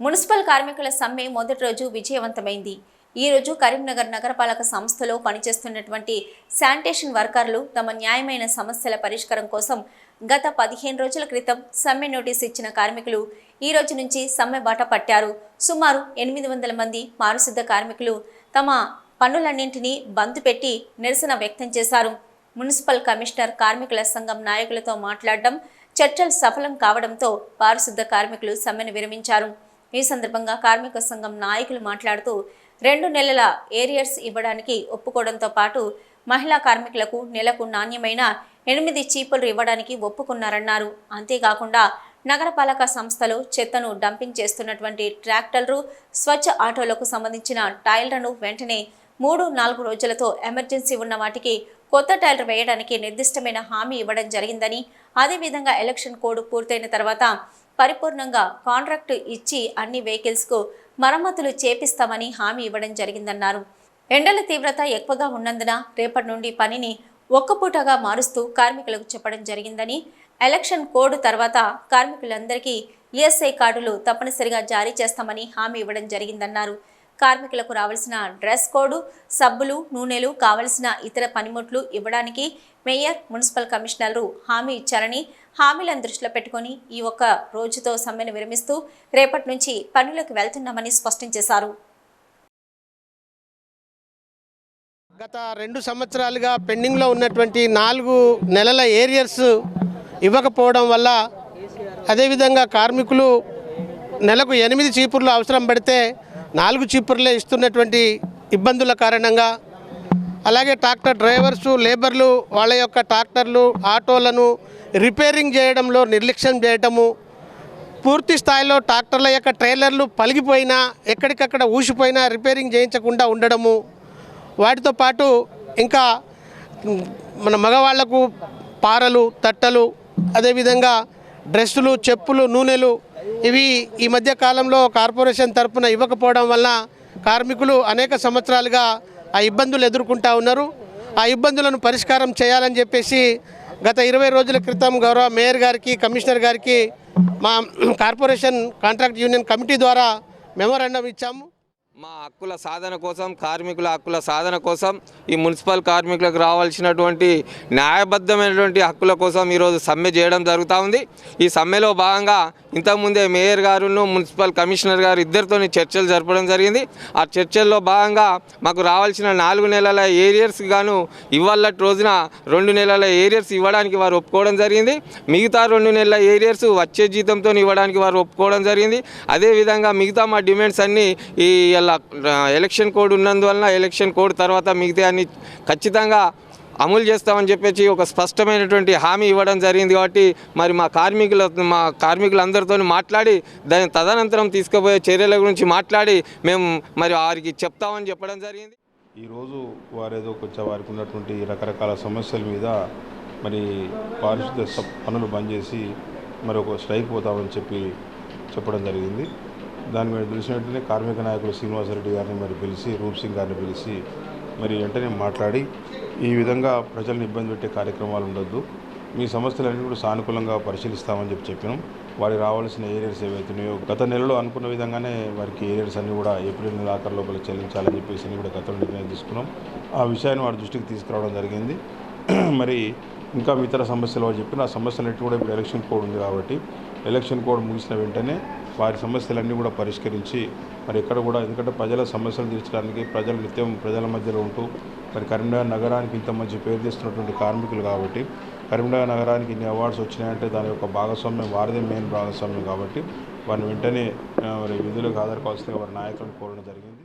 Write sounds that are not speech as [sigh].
Municipal కార్మికుల సమ్మె మొదటి రోజు విజయవంతమైంది. ఈ రోజు కరీంనగర్ నగరపాలక సంస్థలో పనిచేస్తున్నటువంటి శానిటేషన్ వర్కర్లు తమ న్యాయమైన సమస్యల పరిష్కారం కోసం గత పదిహేను రోజుల క్రితం సమ్మె నోటీస్ ఇచ్చిన కార్మికులు ఈ రోజు నుంచి సమ్మె బాట పట్టారు. సుమారు ఎనిమిది వందల మంది పారిశుద్ధ కార్మికులు తమ పనులన్నింటినీ బంద్ పెట్టి నిరసన వ్యక్తం చేశారు. మున్సిపల్ కమిషనర్ కార్మికుల సంఘం నాయకులతో మాట్లాడడం చర్చలు సఫలం కావడంతో పారిశుద్ధ కార్మికులు సమ్మెను విరమించారు. ఈ సందర్భంగా కార్మిక సంఘం నాయకులు మాట్లాడుతూ రెండు నెలల ఏరియర్స్ ఇవ్వడానికి ఒప్పుకోవడంతో పాటు మహిళా కార్మికులకు నెలకు నాణ్యమైన ఎనిమిది చీపులు ఇవ్వడానికి ఒప్పుకున్నారన్నారు. అంతేకాకుండా నగరపాలక సంస్థలు చెత్తను డంపింగ్ చేస్తున్నటువంటి ట్రాక్టర్లు స్వచ్ఛ ఆటోలకు సంబంధించిన టైర్లను వెంటనే మూడు నాలుగు రోజులతో ఎమర్జెన్సీ ఉన్న వాటికి కొత్త టైర్లు వేయడానికి నిర్దిష్టమైన హామీ ఇవ్వడం జరిగిందని అదేవిధంగా ఎలక్షన్ కోడ్ పూర్తయిన తర్వాత పరిపూర్ణంగా కాంట్రాక్టు ఇచ్చి అన్ని వెహికల్స్కు మరమ్మతులు చేపిస్తామని హామీ ఇవ్వడం జరిగిందన్నారు. ఎండల తీవ్రత ఎక్కువగా ఉన్నందున రేపటి నుండి పనిని ఒక్కపూటగా మారుస్తూ కార్మికులకు చెప్పడం జరిగిందని ఎలక్షన్ కోడ్ తర్వాత కార్మికులందరికీ ఈఎస్ఐ కార్డులు తప్పనిసరిగా జారీ చేస్తామని హామీ ఇవ్వడం జరిగిందన్నారు. కార్మికులకు రావాల్సిన డ్రెస్ కోడ్ సబ్బులు నూనెలు కావలసిన ఇతర పనిముట్లు ఇవ్వడానికి మేయర్ మున్సిపల్ కమిషనర్లు హామీ ఇచ్చారని హామీలను దృష్టిలో పెట్టుకొని ఈ ఒక్క రోజుతో సమ్మెను విరమిస్తూ రేపటి నుంచి పనులకు వెళ్తున్నామని స్పష్టం చేశారు. గత రెండు సంవత్సరాలుగా పెండింగ్లో ఉన్నటువంటి నాలుగు నెలల ఏరియర్స్ ఇవ్వకపోవడం వల్ల అదేవిధంగా కార్మికులు నెలకు ఎనిమిది చీపుర్లు అవసరం పడితే నాలుగు చీపుర్లే ఇస్తున్నటువంటి ఇబ్బందుల కారణంగా అలాగే ట్రాక్టర్ డ్రైవర్సు లేబర్లు వాళ్ళ యొక్క ట్రాక్టర్లు ఆటోలను రిపేరింగ్ చేయడంలో నిర్లక్ష్యం చేయటము పూర్తి స్థాయిలో ట్రాక్టర్ల యొక్క ట్రైలర్లు పలిగిపోయినా ఎక్కడికక్కడ ఊసిపోయినా రిపేరింగ్ చేయించకుండా ఉండడము వాటితో పాటు ఇంకా మన మగవాళ్ళకు పారలు తట్టలు అదేవిధంగా డ్రెస్సులు చెప్పులు నూనెలు ఇవి ఈ మధ్య కాలంలో కార్పొరేషన్ తరపున ఇవ్వకపోవడం వల్ల కార్మికులు అనేక సంవత్సరాలుగా ఆ ఇబ్బందులు ఎదుర్కొంటా ఉన్నారు. ఆ ఇబ్బందులను పరిష్కారం చేయాలని చెప్పేసి గత ఇరవై రోజుల క్రితం గౌరవ మేయర్ గారికి కమిషనర్ గారికి మా కార్పొరేషన్ కాంట్రాక్ట్ యూనియన్ కమిటీ ద్వారా మెమోరాండం ఇచ్చాము. మా హక్కుల సాధన కోసం కార్మికుల హక్కుల సాధన కోసం ఈ మున్సిపల్ కార్మికులకు రావాల్సినటువంటి న్యాయబద్ధమైనటువంటి హక్కుల కోసం ఈరోజు సమ్మె చేయడం జరుగుతూ ఉంది. ఈ సమ్మెలో భాగంగా ఇంతకుముందే మేయర్ గారును మున్సిపల్ కమిషనర్ గారు ఇద్దరితో చర్చలు జరపడం జరిగింది. ఆ చర్చల్లో భాగంగా మాకు రావాల్సిన నాలుగు నెలల ఏరియర్స్ గాను ఇవాళ రోజున రెండు నెలల ఏరియర్స్ ఇవ్వడానికి వారు ఒప్పుకోవడం జరిగింది. మిగతా రెండు నెలల ఏరియర్స్ వచ్చే జీతంతో ఇవ్వడానికి వారు ఒప్పుకోవడం జరిగింది. అదేవిధంగా మిగతా మా డిమాండ్స్ అన్నీ ఈ ఇలా ఎలక్షన్ కోడ్ ఉన్నందువలన ఎలక్షన్ కోడ్ తర్వాత మిగతా అన్ని ఖచ్చితంగా అమలు చేస్తామని చెప్పేసి ఒక స్పష్టమైనటువంటి హామీ ఇవ్వడం జరిగింది కాబట్టి మరి మా కార్మికుల మా కార్మికులందరితో మాట్లాడి దాని తదనంతరం తీసుకుపోయే చర్యల గురించి మాట్లాడి మేము మరి వారికి చెప్తామని చెప్పడం జరిగింది. ఈరోజు వారేదో కొంచెం వారికి ఉన్నటువంటి రకరకాల సమస్యల మీద మరి పారిశుద్ధ పనులు బంద్ చేసి మరి ఒక స్ట్రైక్ పోతామని చెప్పి చెప్పడం జరిగింది. దాని మీద తెలిసిన వెంటనే కార్మిక నాయకులు శ్రీనివాసరెడ్డి గారిని మరి పిలిచి రూప్ సింగ్ గారిని పిలిచి మరి వెంటనే మాట్లాడి ఈ విధంగా ప్రజలను ఇబ్బంది పెట్టే కార్యక్రమాలు ఉండొద్దు. మీ సమస్యలన్నీ కూడా సానుకూలంగా పరిశీలిస్తామని చెప్పి చెప్పినాం. వారికి రావాల్సిన ఏరియర్స్ ఏవైతున్నాయో గత నెలలో అనుకున్న విధంగానే వారికి ఏరియర్స్ అన్నీ కూడా ఏప్రిల్ నెల ఆఖరి లోపల చెల్లించాలని చెప్పేసి అని కూడా గతంలో నిర్ణయం తీసుకున్నాం. ఆ విషయాన్ని వారి దృష్టికి తీసుకురావడం జరిగింది. [clears throat] మరి ఇంకా ఇతర సమస్యలు వారు చెప్పిన ఆ సమస్యలన్నిటి కూడా ఇప్పుడు ఎలక్షన్ కోడ్ ఉంది కాబట్టి ఎలక్షన్ కోడ్ ముగిసిన వెంటనే వారి సమస్యలన్నీ కూడా పరిష్కరించి మరి ఎక్కడ కూడా ఎందుకంటే ప్రజల సమస్యలు తీర్చడానికి ప్రజలు నిత్యం ప్రజల మధ్యలో ఉంటూ మరి కరీంనగర్ నగరానికి ఇంత మంచి పేరు తెస్తున్నటువంటి కార్మికులు కాబట్టి కరీంనగర్ నగరానికి ఇన్ని అవార్డ్స్ వచ్చినాయంటే దాని యొక్క భాగస్వామ్యం వారిదే మెయిన్ భాగస్వామ్యం కాబట్టి వారిని వెంటనే మరి విధులకు హాజరు కావాల్సిందిగా వారి నాయకులను కోరడం జరిగింది.